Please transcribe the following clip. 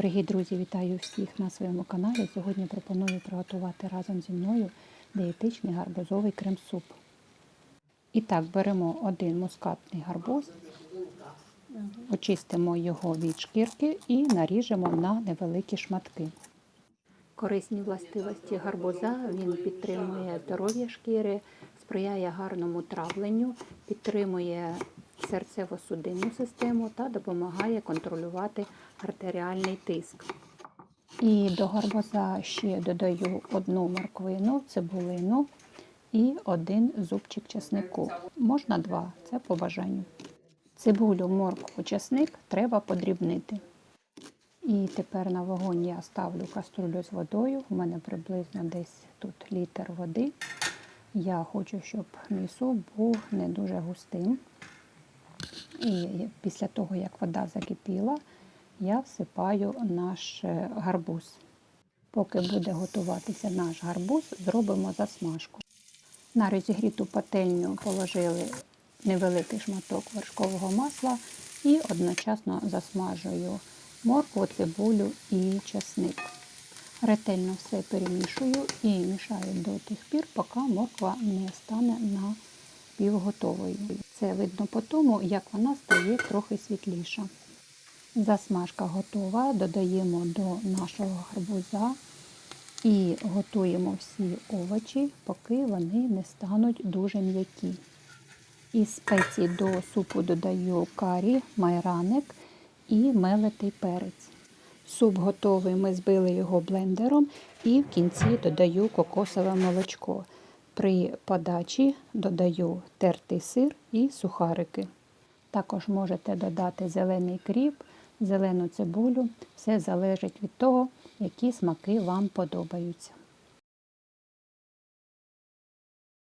Дорогі друзі, вітаю всіх на своєму каналі. Сьогодні пропоную приготувати разом зі мною дієтичний гарбузовий крем-суп. І так, беремо один мускатний гарбуз, очистимо його від шкірки і наріжемо на невеликі шматки. Корисні властивості гарбуза він підтримує здоров'я шкіри, сприяє гарному травленню, підтримує серцево-судинну систему та допомагає контролювати артеріальний тиск. І до гарбуза ще додаю одну морквину, цибулину і один зубчик чеснику. Можна два, це по бажанню. Цибулю, моркву, чесник треба подрібнити. І тепер на вогонь я ставлю каструлю з водою. У мене приблизно десь тут літр води. Я хочу, щоб мій суп був не дуже густим. І після того, як вода закипіла, я всипаю наш е, гарбуз. Поки буде готуватися наш гарбуз, зробимо засмажку. На розігріту пательню положили невеликий шматок вершкового масла і одночасно засмажую моркву, цибулю і чесник. Ретельно все перемішую і мішаю до тих пір, поки морква не стане на півготовою. Це видно по тому, як вона стає трохи світліша. Засмажка готова, додаємо до нашого гарбуза і готуємо всі овочі, поки вони не стануть дуже м'які. Із спецій до супу додаю карі, майраник і мелитий перець. Суп готовий, ми збили його блендером і в кінці додаю кокосове молочко. При подачі додаю тертий сир і сухарики. Також можете додати зелений кріп, зелену цибулю. Все залежить від того, які смаки вам подобаються.